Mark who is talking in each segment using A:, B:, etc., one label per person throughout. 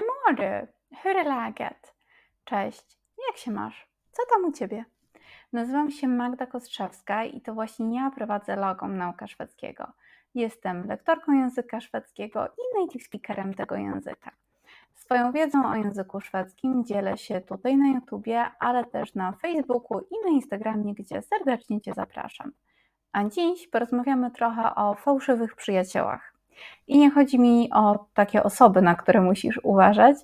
A: Mår du? Hur är läget? Cześć, jak się masz? Co tam u ciebie? Nazywam się Magda Kostrzewska i to właśnie ja prowadzę logom nauka szwedzkiego. Jestem lektorką języka szwedzkiego i native speakerem tego języka. Swoją wiedzą o języku szwedzkim dzielę się tutaj na YouTubie, ale też na Facebooku i na Instagramie, gdzie serdecznie Cię zapraszam. A dziś porozmawiamy trochę o fałszywych przyjaciołach. I nie chodzi mi o takie osoby, na które musisz uważać,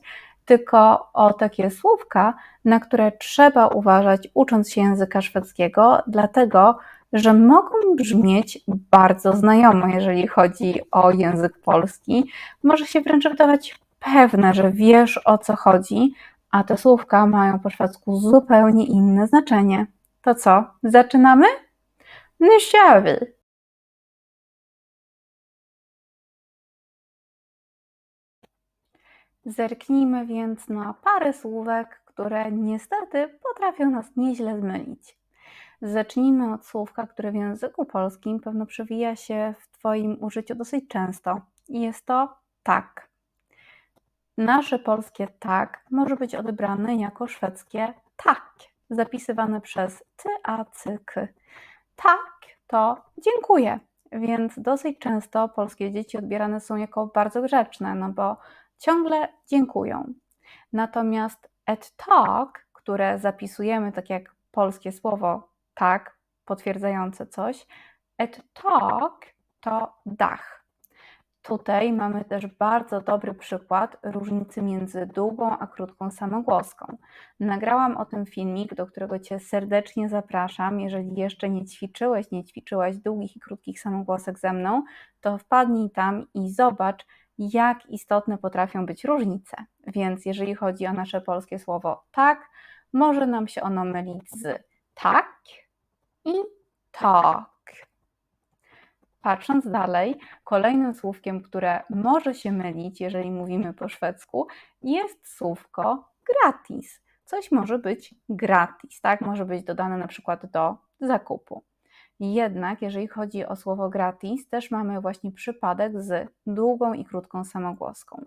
A: tylko o takie słówka, na które trzeba uważać, ucząc się języka szwedzkiego, dlatego że mogą brzmieć bardzo znajomo, jeżeli chodzi o język polski. Może się wręcz wydawać pewne, że wiesz o co chodzi, a te słówka mają po szwedzku zupełnie inne znaczenie. To co, zaczynamy? Nu Zerknijmy więc na parę słówek, które niestety potrafią nas nieźle zmylić. Zacznijmy od słówka, które w języku polskim pewno przewija się w Twoim użyciu dosyć często. Jest to tak. Nasze polskie tak może być odebrane jako szwedzkie tak, zapisywane przez ty, a, cy, k. Tak to dziękuję, więc dosyć często polskie dzieci odbierane są jako bardzo grzeczne, no bo ciągle dziękują. Natomiast et tak, które zapisujemy tak jak polskie słowo tak, potwierdzające coś, et tak to dach. Tutaj mamy też bardzo dobry przykład różnicy między długą a krótką samogłoską. Nagrałam o tym filmik, do którego Cię serdecznie zapraszam. Jeżeli jeszcze nie ćwiczyłeś, nie ćwiczyłaś długich i krótkich samogłosek ze mną, to wpadnij tam i zobacz, jak istotne potrafią być różnice. Więc jeżeli chodzi o nasze polskie słowo tak, może nam się ono mylić z tak i tak. Patrząc dalej, kolejnym słówkiem, które może się mylić, jeżeli mówimy po szwedzku, jest słówko gratis. Coś może być gratis, tak? Może być dodane na przykład do zakupu. Jednak, jeżeli chodzi o słowo gratis, też mamy właśnie przypadek z długą i krótką samogłoską.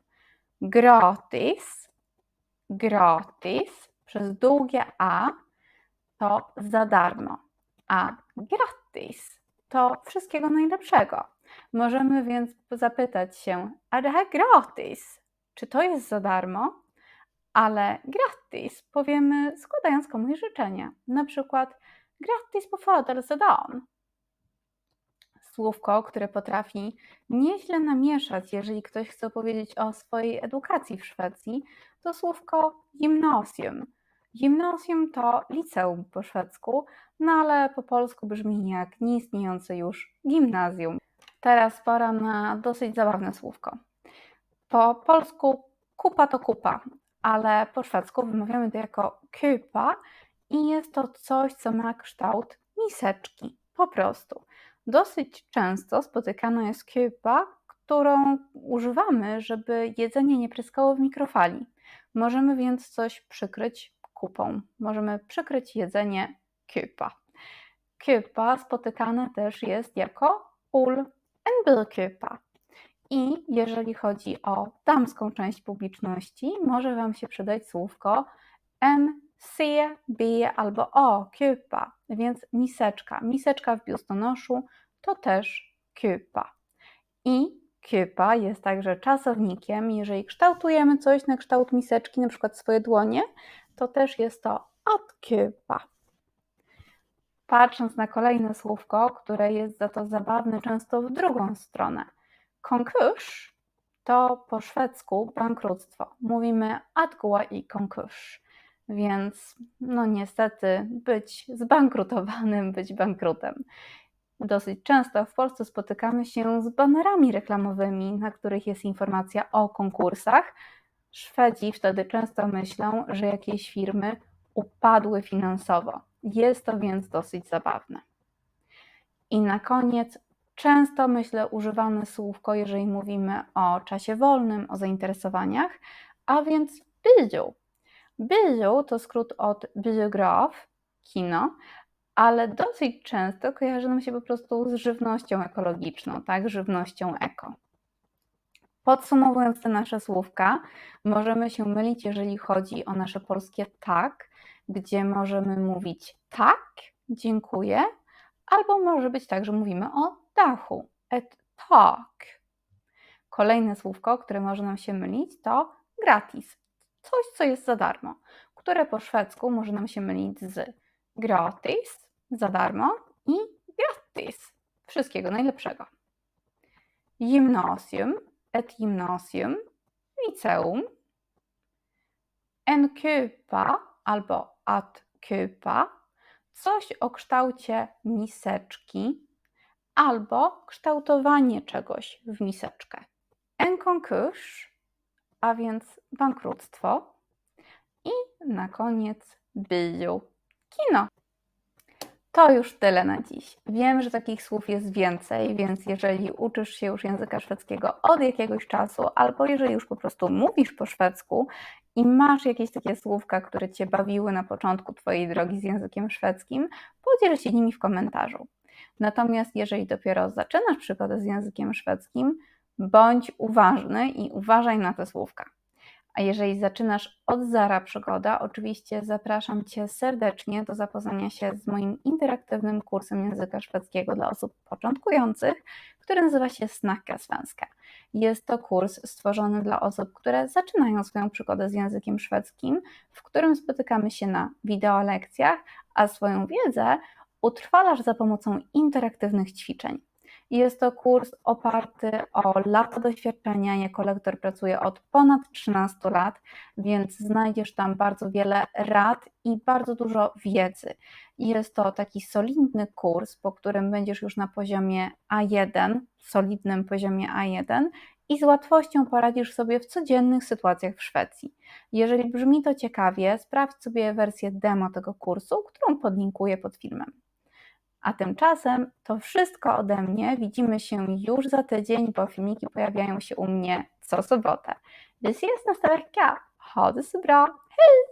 A: Gratis, gratis przez długie A to za darmo, a gratis to wszystkiego najlepszego. Możemy więc zapytać się, a det här gratis? Czy to jest za darmo? Ale gratis powiemy składając komuś życzenie. Na przykład gratis på födelsedagen. Słówko, które potrafi nieźle namieszać, jeżeli ktoś chce opowiedzieć o swojej edukacji w Szwecji, to słówko gimnasium. Gimnasium to liceum po szwedzku, no ale po polsku brzmi jak nieistniejące już gimnazjum. Teraz pora na dosyć zabawne słówko. Po polsku kupa to kupa, ale po szwedzku wymawiamy to jako kupa i jest to coś, co ma kształt miseczki, po prostu. Dosyć często spotykana jest kupa, którą używamy, żeby jedzenie nie pryskało w mikrofali. Możemy więc coś przykryć kupą. Możemy przykryć jedzenie kupa. Kupa spotykane też jest jako ul en bilkupa. I jeżeli chodzi o damską część publiczności, może Wam się przydać słówko en C, B albo O, kupa, więc miseczka. Miseczka w biustonoszu to też kupa. I kupa jest także czasownikiem. Jeżeli kształtujemy coś na kształt miseczki, na przykład swoje dłonie, to też jest to odkupa. Patrząc na kolejne słówko, które jest za to zabawne często w drugą stronę. Konkurs to po szwedzku bankructwo. Mówimy adgła i konkurs. Więc no niestety być zbankrutowanym, być bankrutem. Dosyć często w Polsce spotykamy się z banerami reklamowymi, na których jest informacja o konkursach. Szwedzi wtedy często myślą, że jakieś firmy upadły finansowo. Jest to więc dosyć zabawne. I na koniec często myślę używane słówko, jeżeli mówimy o czasie wolnym, o zainteresowaniach, a więc video. Bio to skrót od biograf, kino, ale dosyć często kojarzy nam się po prostu z żywnością ekologiczną, tak? Żywnością eko. Podsumowując te nasze słówka, możemy się mylić, jeżeli chodzi o nasze polskie tak, gdzie możemy mówić tak, dziękuję, albo może być tak, że mówimy o dachu. Et tak. Kolejne słówko, które może nam się mylić, to gratis. Coś, co jest za darmo, które po szwedzku może nam się mylić z gratis, za darmo, i gratis, wszystkiego najlepszego. Gymnasium, et gymnasium, liceum. En kupa albo at kupa, coś o kształcie miseczki albo kształtowanie czegoś w miseczkę. En konkurs, a więc bankructwo. I na koniec bio, kino. To już tyle na dziś. Wiem, że takich słów jest więcej, więc jeżeli uczysz się już języka szwedzkiego od jakiegoś czasu, albo jeżeli już po prostu mówisz po szwedzku i masz jakieś takie słówka, które Cię bawiły na początku Twojej drogi z językiem szwedzkim, podziel się nimi w komentarzu. Natomiast jeżeli dopiero zaczynasz przygodę z językiem szwedzkim, bądź uważny i uważaj na te słówka. A jeżeli zaczynasz od zera przygoda, oczywiście zapraszam Cię serdecznie do zapoznania się z moim interaktywnym kursem języka szwedzkiego dla osób początkujących, który nazywa się Snacka Svenska. Jest to kurs stworzony dla osób, które zaczynają swoją przygodę z językiem szwedzkim, w którym spotykamy się na wideolekcjach, a swoją wiedzę utrwalasz za pomocą interaktywnych ćwiczeń. Jest to kurs oparty o lata doświadczenia. Jako lektor pracuję od ponad 13 lat, więc znajdziesz tam bardzo wiele rad i bardzo dużo wiedzy. Jest to taki solidny kurs, po którym będziesz już na poziomie A1, solidnym poziomie A1 i z łatwością poradzisz sobie w codziennych sytuacjach w Szwecji. Jeżeli brzmi to ciekawie, sprawdź sobie wersję demo tego kursu, którą podlinkuję pod filmem. A tymczasem to wszystko ode mnie. Widzimy się już za tydzień, bo filmiki pojawiają się u mnie co sobotę. Bis jest na vecka. Ha det så. Hej!